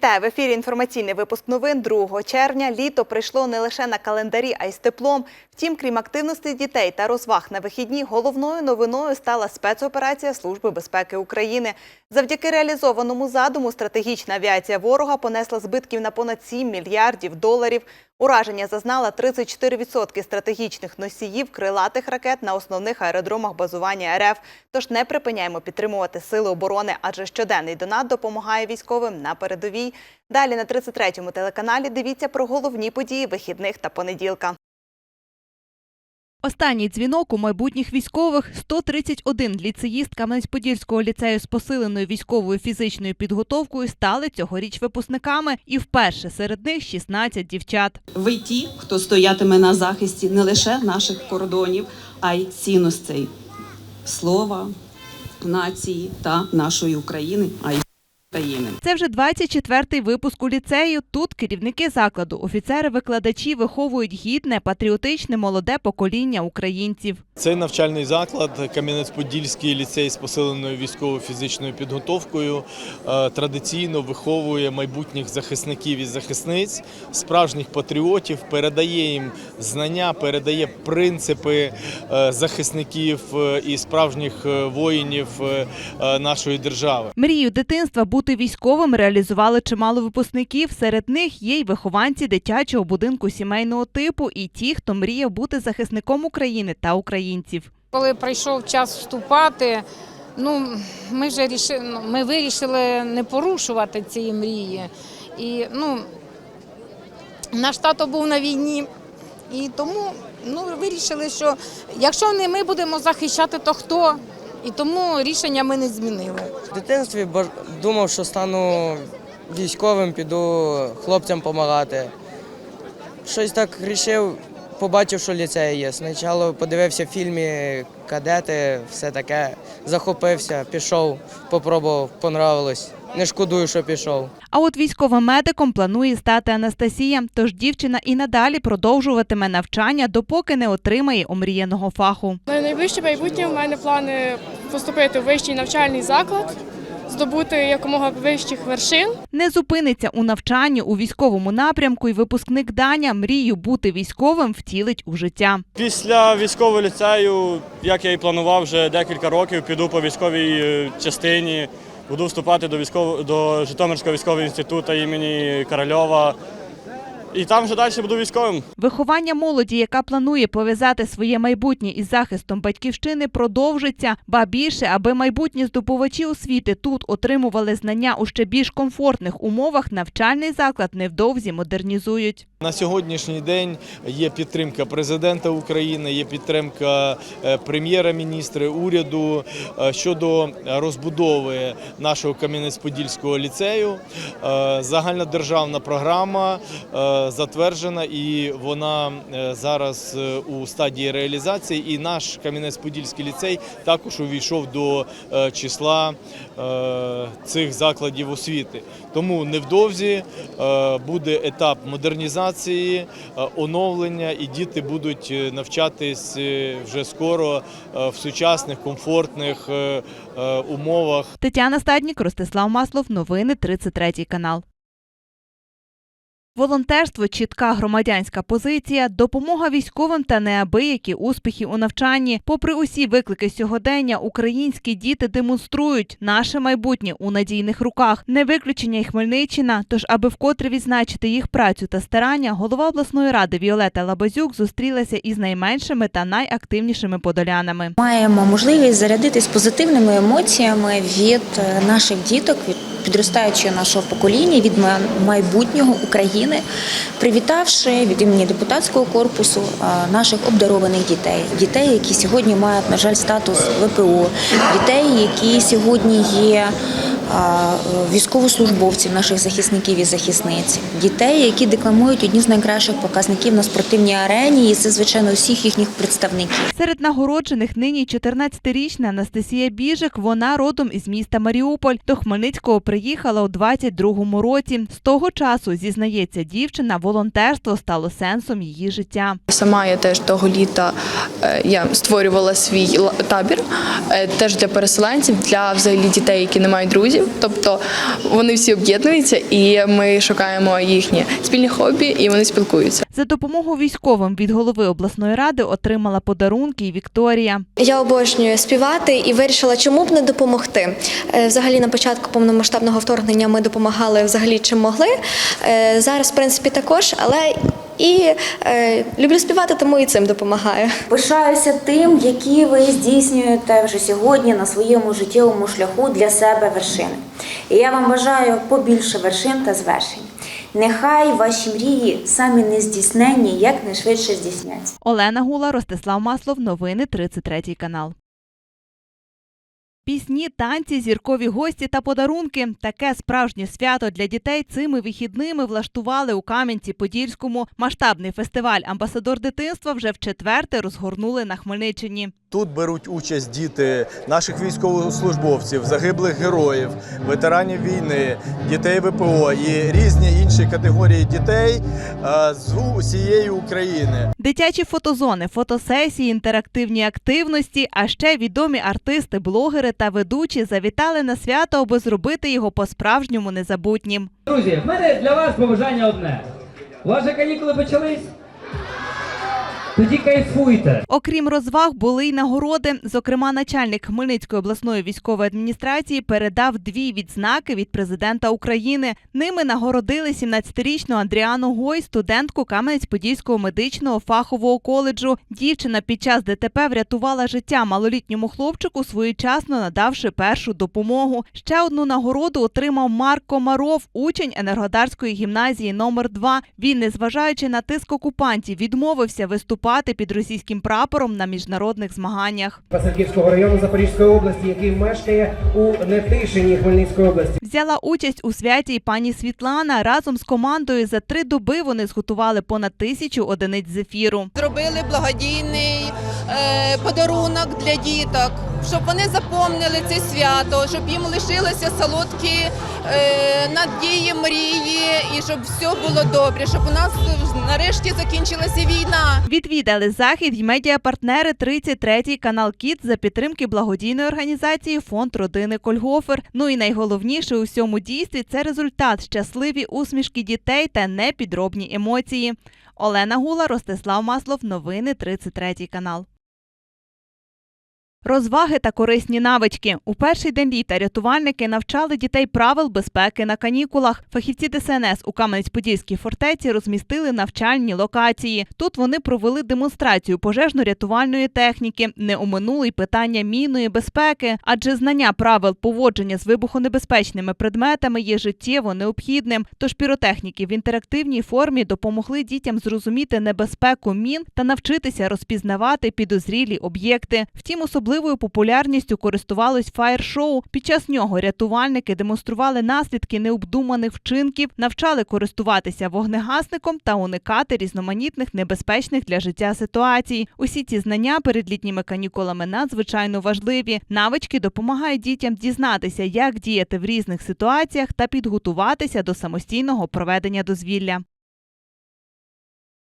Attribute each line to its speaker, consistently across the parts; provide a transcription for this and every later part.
Speaker 1: Вітаю в ефірі. Інформаційний випуск новин 2 червня. Літо прийшло не лише на календарі, а й з теплом. Втім, крім активності дітей та розваг на вихідні, головною новиною стала спецоперація Служби безпеки України. Завдяки реалізованому задуму стратегічна авіація ворога понесла збитків на понад 7 мільярдів доларів. Ураження зазнала 34% стратегічних носіїв крилатих ракет на основних аеродромах базування РФ. Тож не припиняємо підтримувати сили оборони, адже щоденний донат допомагає військовим на передовій. Далі на 33-му телеканалі дивіться про головні події вихідних та понеділка.
Speaker 2: Останній дзвінок у майбутніх військових 131 ліцеїст Кам'янець-Подільського ліцею з посиленою військовою фізичною підготовкою стали цьогоріч випускниками, і вперше серед них 16 дівчат.
Speaker 3: Ви ті, хто стоятиме на захисті не лише наших кордонів, а й цінностей. Слова, нації та нашої України, а й країни.
Speaker 2: Це вже 24-й випуск у ліцею. Тут керівники закладу, офіцери-викладачі виховують гідне, патріотичне молоде покоління українців.
Speaker 4: Цей навчальний заклад Кам'янець-Подільський ліцей з посиленою військово-фізичною підготовкою е, традиційно виховує майбутніх захисників і захисниць, справжніх патріотів, передає їм знання, передає принципи е, захисників е, і справжніх воїнів нашої держави.
Speaker 2: Мрію дитинства бути військовим реалізували чимало випускників. Серед них є й вихованці дитячого будинку сімейного типу, і ті, хто мріяв бути захисником України та українців.
Speaker 5: Коли прийшов час вступати, ну ми вже рішили, ну, ми вирішили не порушувати цієї мрії. І ну, наш тато був на війні, і тому ну, вирішили, що якщо не ми будемо захищати, то хто? І тому рішення ми не змінили.
Speaker 6: В дитинстві думав, що стану військовим, піду хлопцям допомагати. Щось так рішив, побачив, що ліцей є. Спочатку подивився в фільмі кадети, все таке, захопився, пішов, попробував, понравилось. Не шкодую, що пішов.
Speaker 2: А от військовим медиком планує стати Анастасія. Тож дівчина і надалі продовжуватиме навчання, допоки не отримає омріяного фаху.
Speaker 7: На найближче майбутнє в мене плани поступити в вищий навчальний заклад, здобути якомога вищих вершин.
Speaker 2: Не зупиниться у навчанні у військовому напрямку, і випускник Даня мрію бути військовим втілить у життя.
Speaker 8: Після військового ліцею, як я і планував, вже декілька років піду по військовій е, частині. Буду вступати до військово до Житомирського військового інституту імені Корольова. І там вже далі буду військовим.
Speaker 2: Виховання молоді, яка планує пов'язати своє майбутнє із захистом батьківщини, продовжиться. Ба більше, аби майбутні здобувачі освіти тут отримували знання у ще більш комфортних умовах, навчальний заклад невдовзі модернізують.
Speaker 4: На сьогоднішній день є підтримка президента України, є підтримка е, прем'єра-міністра, уряду е, щодо розбудови нашого Кам'янець-Подільського ліцею. Е, Загальнодержавна програма затверджена і вона е, зараз е, у стадії реалізації. І наш Кам'янець-Подільський ліцей також увійшов до е, числа цих закладів освіти. Тому невдовзі буде етап модернізації, оновлення, і діти будуть навчатись вже скоро в сучасних комфортних умовах.
Speaker 2: Тетяна Стаднік, Ростислав Маслов. Новини 33 канал. Волонтерство, чітка громадянська позиція, допомога військовим та неабиякі успіхи у навчанні. Попри усі виклики сьогодення, українські діти демонструють наше майбутнє у надійних руках. Не виключення й Хмельниччина. Тож, аби вкотре відзначити їх працю та старання, голова обласної ради Віолета Лабазюк зустрілася із найменшими та найактивнішими подолянами.
Speaker 9: Маємо можливість зарядитись позитивними емоціями від е, наших діток, від підростаючого нашого покоління, від майбутнього України, привітавши від імені депутатського корпусу наших обдарованих дітей, дітей, які сьогодні мають, на жаль, статус ВПО, дітей, які сьогодні є військовослужбовців, наших захисників і захисниць, дітей, які декламують одні з найкращих показників на спортивній арені, і це звичайно усіх їхніх представників.
Speaker 2: Серед нагороджених нині 14-річна Анастасія Біжик. Вона родом із міста Маріуполь. До Хмельницького приїхала у 22-му році. З того часу, зізнається дівчина, волонтерство стало сенсом її життя.
Speaker 10: Сама я теж того літа е, я створювала свій табір е, теж для переселенців, для взагалі дітей, які не мають друзів. Друзів. Тобто вони всі об'єднуються, і ми шукаємо їхні спільні хобі, і вони спілкуються.
Speaker 2: За допомогою військовим від голови обласної ради отримала подарунки і Вікторія.
Speaker 11: Я обожнюю співати і вирішила, чому б не допомогти. Е, Взагалі на початку повномасштабного вторгнення ми допомагали взагалі чим могли. Е, Зараз, в принципі, також, але і е, люблю співати, тому і цим допомагаю.
Speaker 12: Пишаюся тим, які ви здійснюєте вже сьогодні на своєму життєвому шляху для себе вершини. І я вам бажаю побільше вершин та звершень. Нехай ваші мрії самі нездійсненні якнайшвидше здійсняться.
Speaker 2: Олена Гула, Ростислав Маслов. Новини 33 канал. Пісні, танці, зіркові гості та подарунки. Таке справжнє свято для дітей цими вихідними влаштували у Кам'янці-Подільському. Масштабний фестиваль Амбасадор дитинства вже в четверте розгорнули на Хмельниччині.
Speaker 4: Тут беруть участь діти наших військовослужбовців, загиблих героїв, ветеранів війни, дітей ВПО і різні інші категорії дітей е, з усієї України.
Speaker 2: Дитячі фотозони, фотосесії, інтерактивні активності, а ще відомі артисти, блогери та ведучі завітали на свято, аби зробити його по-справжньому незабутнім.
Speaker 13: Друзі, в мене для вас побажання одне. У вас же канікули почались? Тоді кайфуйте.
Speaker 2: Окрім розваг, були й нагороди. Зокрема, начальник Хмельницької обласної військової адміністрації передав дві відзнаки від президента України. Ними нагородили 17-річну Андріану Гой, студентку Кам'янець-Подільського медичного фахового коледжу. Дівчина під час ДТП врятувала життя малолітньому хлопчику, своєчасно надавши першу допомогу. Ще одну нагороду отримав Марк Комаров, учень Енергодарської гімназії номер 2 Він, незважаючи на тиск окупантів, відмовився виступати під російським прапором на міжнародних змаганнях.
Speaker 13: Васильківського району Запорізької області, який мешкає у Нетишині Хмельницької області.
Speaker 2: Взяла участь у святі і пані Світлана. Разом з командою за три доби вони зготували понад тисячу одиниць зефіру.
Speaker 14: Зробили благодійний е, подарунок для діток, щоб вони запомнили це свято, щоб їм лишилися солодкі е, надії, мрії, і щоб все було добре, щоб у нас нарешті закінчилася війна.
Speaker 2: Відвідали захід й медіапартнери 33-й канал Кіт за підтримки благодійної організації Фонд родини Кольгофер. Ну і найголовніше у всьому дійстві це результат щасливі усмішки дітей та непідробні емоції. Олена Гула, Ростислав Маслов. Новини 33 канал. Розваги та корисні навички. У перший день літа рятувальники навчали дітей правил безпеки на канікулах. Фахівці ДСНС у Кам'янець-Подільській фортеці розмістили навчальні локації. Тут вони провели демонстрацію пожежно-рятувальної техніки, не оминули й питання мінної безпеки, адже знання правил поводження з вибухонебезпечними предметами є життєво необхідним. Тож піротехніки в інтерактивній формі допомогли дітям зрозуміти небезпеку мін та навчитися розпізнавати підозрілі об'єкти. Втім, особливо Особливою популярністю користувалось фаєр-шоу. Під час нього рятувальники демонстрували наслідки необдуманих вчинків, навчали користуватися вогнегасником та уникати різноманітних небезпечних для життя ситуацій. Усі ці знання перед літніми канікулами надзвичайно важливі. Навички допомагають дітям дізнатися, як діяти в різних ситуаціях та підготуватися до самостійного проведення дозвілля.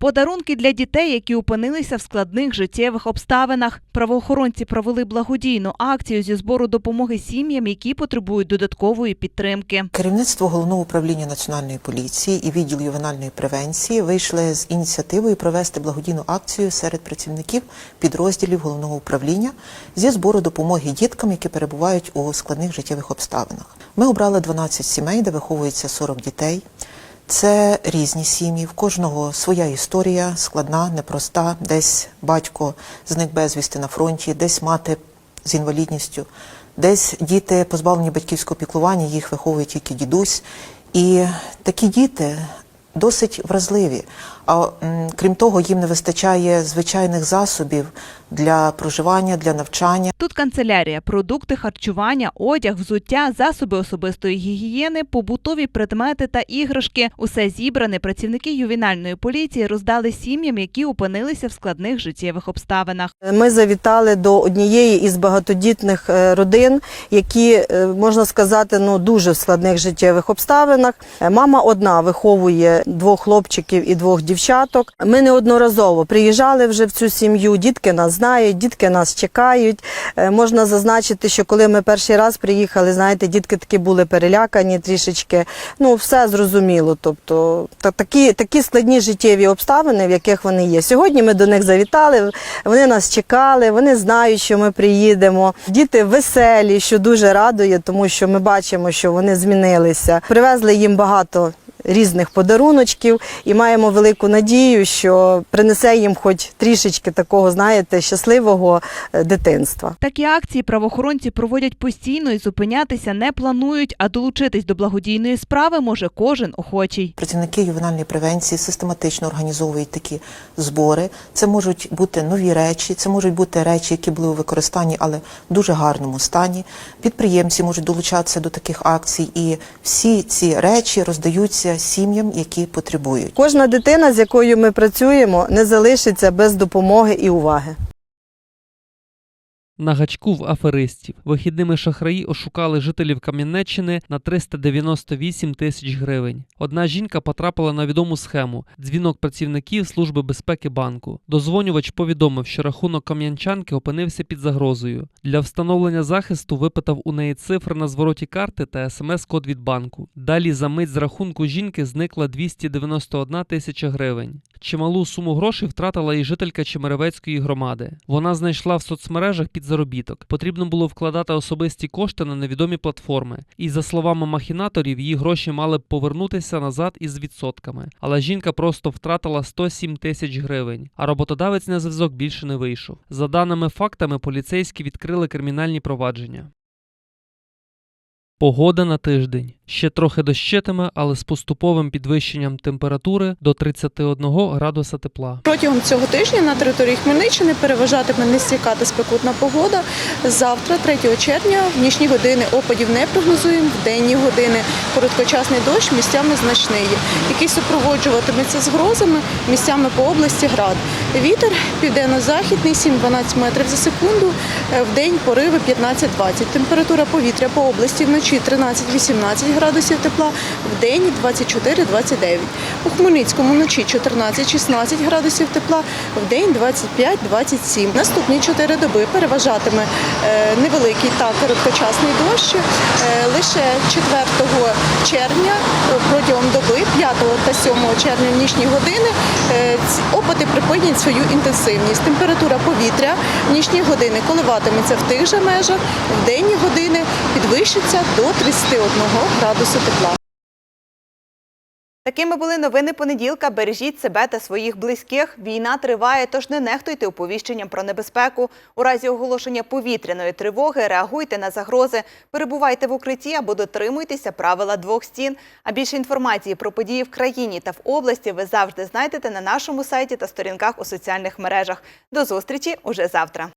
Speaker 2: Подарунки для дітей, які опинилися в складних життєвих обставинах. Правоохоронці провели благодійну акцію зі збору допомоги сім'ям, які потребують додаткової підтримки.
Speaker 15: Керівництво головного управління національної поліції і відділ ювенальної превенції вийшли з ініціативою провести благодійну акцію серед працівників підрозділів головного управління зі збору допомоги діткам, які перебувають у складних життєвих обставинах. Ми обрали 12 сімей, де виховується 40 дітей. Це різні сім'ї, в кожного своя історія складна, непроста. Десь батько зник безвісти на фронті, десь мати з інвалідністю, десь діти позбавлені батьківського піклування, їх виховує тільки дідусь. І такі діти досить вразливі. А крім того, їм не вистачає звичайних засобів для проживання, для навчання.
Speaker 2: Тут канцелярія, продукти харчування, одяг, взуття, засоби особистої гігієни, побутові предмети та іграшки. Усе зібране працівники ювенальної поліції роздали сім'ям, які опинилися в складних життєвих обставинах.
Speaker 16: Ми завітали до однієї із багатодітних е, родин, які е, можна сказати, ну дуже в складних життєвих обставинах. Мама одна виховує двох хлопчиків і двох дівчат. Дівчаток. Ми неодноразово приїжджали вже в цю сім'ю. Дітки нас знають, дітки нас чекають. Е, Можна зазначити, що коли ми перший раз приїхали, знаєте, дітки такі були перелякані трішечки. Ну, все зрозуміло. Тобто та, такі, такі складні життєві обставини, в яких вони є. Сьогодні ми до них завітали, вони нас чекали, вони знають, що ми приїдемо. Діти веселі, що дуже радує, тому що ми бачимо, що вони змінилися. Привезли їм багато різних подаруночків і маємо велику надію, що принесе їм хоч трішечки такого, знаєте, щасливого е, дитинства.
Speaker 2: Такі акції правоохоронці проводять постійно і зупинятися не планують, а долучитись до благодійної справи може кожен охочий.
Speaker 15: Працівники ювенальної превенції систематично організовують такі збори. Це можуть бути нові речі, це можуть бути речі, які були у використанні, але в дуже гарному стані. Підприємці можуть долучатися до таких акцій, і всі ці речі роздаються сім'ям, які потребують.
Speaker 16: Кожна дитина, з якою ми працюємо, не залишиться без допомоги і уваги.
Speaker 17: На гачку в аферистів вихідними шахраї ошукали жителів Кам'янеччини на 398 тисяч гривень. Одна жінка потрапила на відому схему дзвінок працівників Служби безпеки банку. Дозвонювач повідомив, що рахунок кам'янчанки опинився під загрозою. Для встановлення захисту випитав у неї цифри на звороті карти та смс-код від банку. Далі за мить з рахунку жінки зникла 291 тисяча гривень. Чималу суму грошей втратила і жителька Чемеревецької громади. Вона знайшла в соцмережах під заробіток. Потрібно було вкладати особисті кошти на невідомі платформи. І за словами махінаторів, її гроші мали б повернутися назад із відсотками. Але жінка просто втратила 107 тисяч гривень, а роботодавець на зв'язок більше не вийшов. За даними фактами, поліцейські відкрили кримінальні провадження. Погода на тиждень. Ще трохи дощитиме, але з поступовим підвищенням температури до 31 градуса тепла.
Speaker 18: Протягом цього тижня на території Хмельниччини переважатиме нестійка та спекотна погода. Завтра, 3 червня, в нічні години опадів не прогнозуємо, в денні години короткочасний дощ місцями значний, який супроводжуватиметься з грозами, місцями по області град. Вітер південно-західний 7-12 метрів за секунду, е, в день пориви 15-20. Температура повітря по області вночі 13-18 градусів тепла, в день 24-29. У Хмельницькому вночі 14-16 градусів тепла, в день 25-27. Наступні 4 доби переважатиме е, невеликий та короткочасний дощ. Е, Лише 4 червня протягом доби, 5 та 7 червня в нічні години е, опади припинять свою інтенсивність. Температура повітря в нічні години коливатиметься в тих же межах, в денні години підвищиться до 31 градусу тепла.
Speaker 1: Такими були новини понеділка. Бережіть себе та своїх близьких. Війна триває, тож не нехтуйте оповіщенням про небезпеку. У разі оголошення повітряної тривоги реагуйте на загрози, перебувайте в укритті або дотримуйтеся правила двох стін. А більше інформації про події в країні та в області ви завжди знайдете на нашому сайті та сторінках у соціальних мережах. До зустрічі уже завтра.